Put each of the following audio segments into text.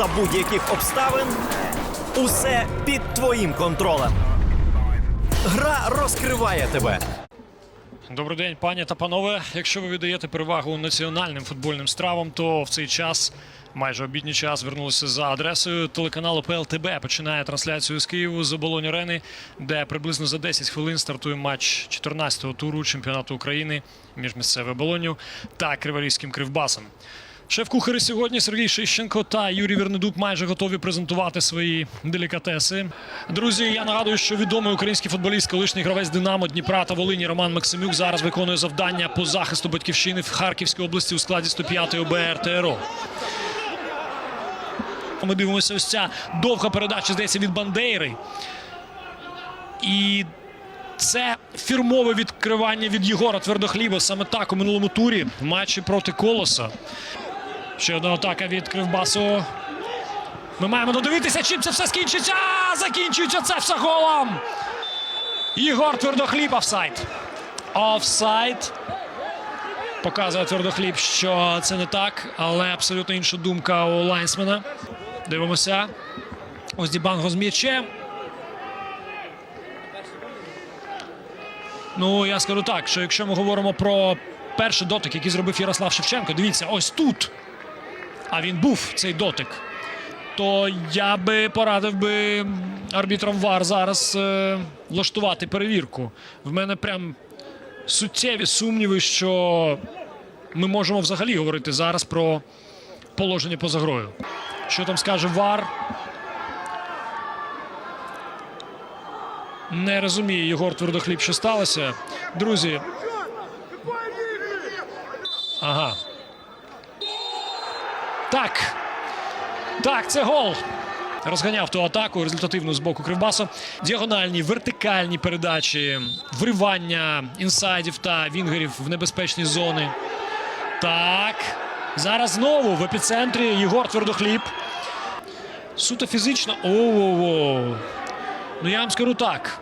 за будь-яких обставин. Усе під твоїм контролем. Гра розкриває тебе. Добрий день, пані та панове. Якщо ви віддаєте перевагу національним футбольним стравам, то в цей час, майже обідній час, вернулися за адресою телеканалу ПЛТБ. Починає трансляцію з Києву з оболонь арени, де приблизно за 10 хвилин стартує матч 14-го туру чемпіонату України між місцевою оболонню та Криворізьким кривбасом. Шеф-кухари сьогодні Сергій Шищенко та Юрій Вернедук майже готові презентувати свої делікатеси. Друзі, я нагадую, що відомий український футболіст, колишній гравець Динамо Дніпра та Волині Роман Максимюк зараз виконує завдання по захисту батьківщини в Харківській області у складі 105-ї ОБР ТРО. Ми дивимося ось ця довга передача, здається, від Бандейри. І це фірмове відкривання від Єгора Твердохліба. Саме так у минулому турі в матчі проти Колоса. Ще одна атака від Кривбасу. Ми маємо додивитися, чим це все скінчиться. Закінчується це все голом. Єгор Твердохліб офсайд. Офсайд. Показує Твердохліб, що це не так, але абсолютно інша думка у лайнсмена. Дивимося. Ось Дібанго з м'ячем. Ну, я скажу так, що якщо ми говоримо про перший дотик, який зробив Ярослав Шевченко, дивіться, ось тут. А він був цей дотик. То я би порадив би арбітрам ВАР зараз е, влаштувати перевірку. В мене прям суттєві сумніви, що ми можемо взагалі говорити зараз про положення поза грою. Що там скаже ВАР? Не розуміє Єгор Твердохліб, що сталося. Друзі. Ага. Так. Так, це гол. Розганяв ту атаку результативну з боку Кривбасу. Діагональні, вертикальні передачі, вривання інсайдів та вінгерів в небезпечні зони. Так. Зараз знову в епіцентрі Єгор Твердохліб. Суто фізично. Оу-оу-оу. Ну я вам скажу так.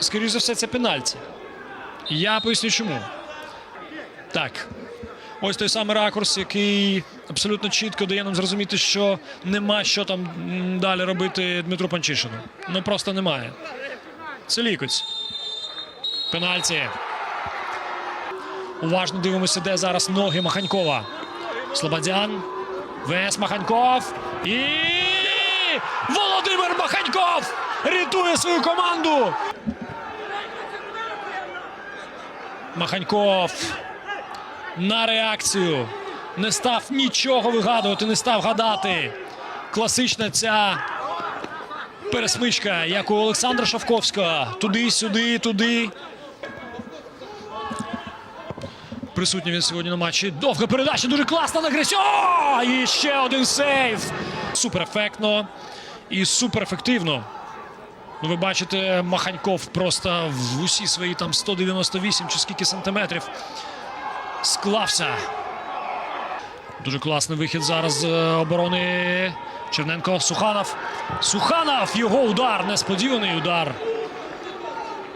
Скоріше за все, це пенальті. Я поясню чому. Так. Ось той самий ракурс, який абсолютно чітко дає нам зрозуміти, що нема що там далі робити Дмитру Панчишину. Ну просто немає. Це лікоть. Пенальті. Уважно дивимося, де зараз ноги Маханькова. Слободян. ВС Маханьков. І Володимир Маханьков рятує свою команду. Маханьков на реакцію. Не став нічого вигадувати, не став гадати. Класична ця пересмичка, як у Олександра Шавковського. Туди, сюди, туди. Присутній він сьогодні на матчі. Довга передача, дуже класна на Гресі. О! І ще один сейв. Супер ефектно і супер ефективно. Ну, ви бачите, Маханьков просто в усі свої там 198 чи скільки сантиметрів склався. Дуже класний вихід зараз з е, оборони Черненко Суханов. Суханов! Його удар, несподіваний удар.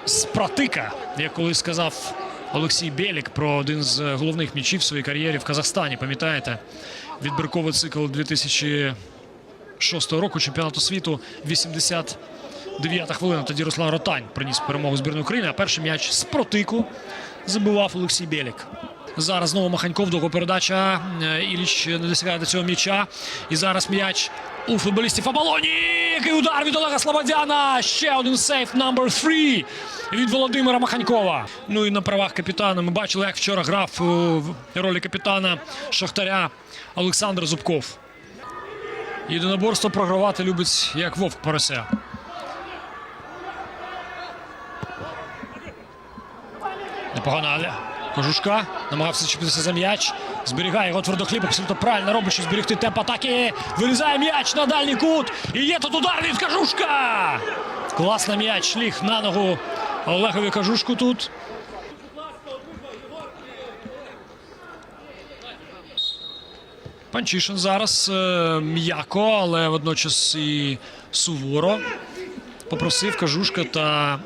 З протика, як колись сказав Олексій Белік про один з е, головних м'ячів в своїй кар'єрі в Казахстані. Пам'ятаєте? Відбірковий цикл 2006 року чемпіонату світу 89-та хвилина. Тоді Руслан Ротань приніс перемогу збірної України. А перший м'яч з протику забивав Олексій Белік. Зараз знову Маханьков, довга передача. Е, Іліч не досягає до цього м'яча. І зараз м'яч у футболістів Оболоні. Який удар від Олега Слободяна. Ще один сейф номер 3 від Володимира Маханькова. Ну і на правах капітана ми бачили, як вчора грав е, в ролі капітана Шахтаря Олександр Зубков. Єдиноборство програвати любить як вовк порося. Непогана Кожушка намагався зачепитися за м'яч. Зберігає його твердохліб. Абсолютно правильно робить, що зберегти темп атаки. Вирізає м'яч на дальній кут. І є тут удар від Кажушка. Класний м'яч ліг на ногу Олегові Кажушку тут. Панчишин зараз е, м'яко, але водночас і суворо попросив Кажушка та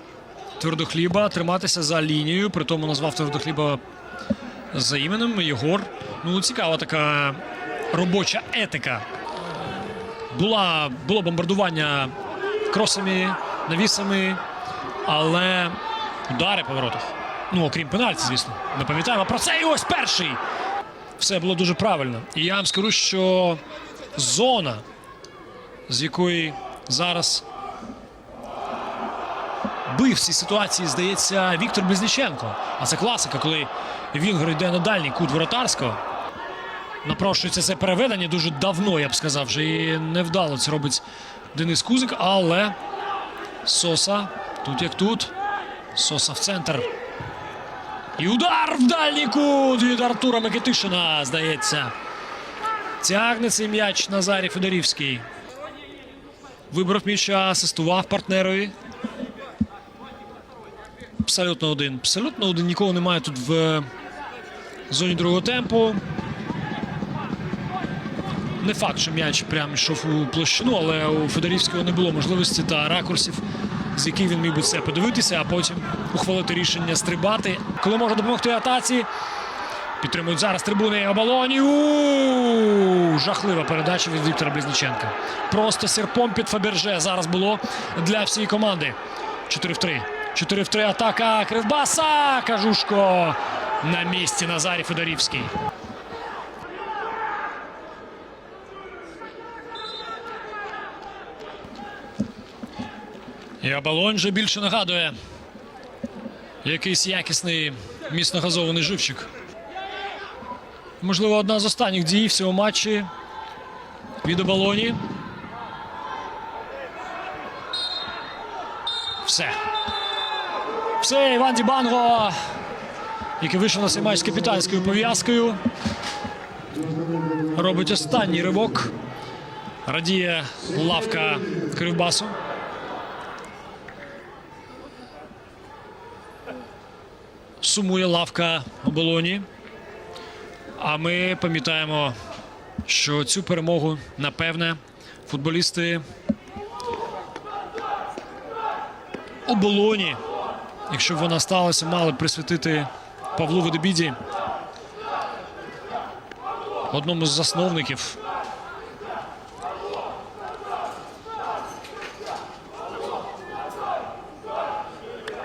Твердохліба триматися за лінією. При тому назвав Твердохліба за іменем Єгор. Ну, цікава така робоча етика. Була, було бомбардування кросами, навісами, але удари по воротах. Ну, окрім пенальті, звісно. Ми пам'ятаємо про це. І ось перший. Все було дуже правильно. І я вам скажу, що зона, з якої зараз бив в ситуації, здається, Віктор Близніченко. А це класика, коли Вінгер йде на дальній кут воротарського. Напрошується це переведення дуже давно, я б сказав, вже і невдало це робить Денис Кузик, але Соса тут як тут. Соса в центр. І удар в дальній кут від Артура Микитишина, здається. Тягне цей м'яч Назарій Федорівський. Вибрав м'яча, асистував партнерові. Абсолютно один. Абсолютно один. Нікого немає тут в зоні другого темпу. Не факт, що м'яч прям йшов у площину, але у Федорівського не було можливості та ракурсів, з яких він міг би це подивитися, а потім ухвалити рішення стрибати. Коли може допомогти атаці. Підтримують зараз трибуни оболоні. У Жахлива передача від Віктора Близніченка. Просто серпом під Фаберже зараз було для всієї команди. 4 в 3. 4 в 3 атака Кривбаса. Кажушко на місці Назарій Федорівський. І оболонь же більше нагадує якийсь якісний міцно газований живчик. Можливо, одна з останніх дій в цьому матчі від оболоні. Все. Все, Іван Дібанго, який вийшов на цей матч з капітанською пов'язкою. Робить останній ривок. Радіє лавка Кривбасу. Сумує лавка оболоні. А ми пам'ятаємо, що цю перемогу, напевне, футболісти оболоні, якщо б вона сталася, мали б присвятити Павлу Ведебіді, одному з засновників.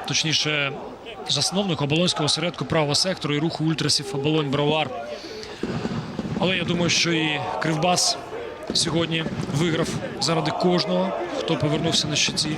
Точніше, засновник оболонського осередку правого сектору і руху ультрасів оболонь Бровар. Але я думаю, що і Кривбас сьогодні виграв заради кожного, хто повернувся на щиті,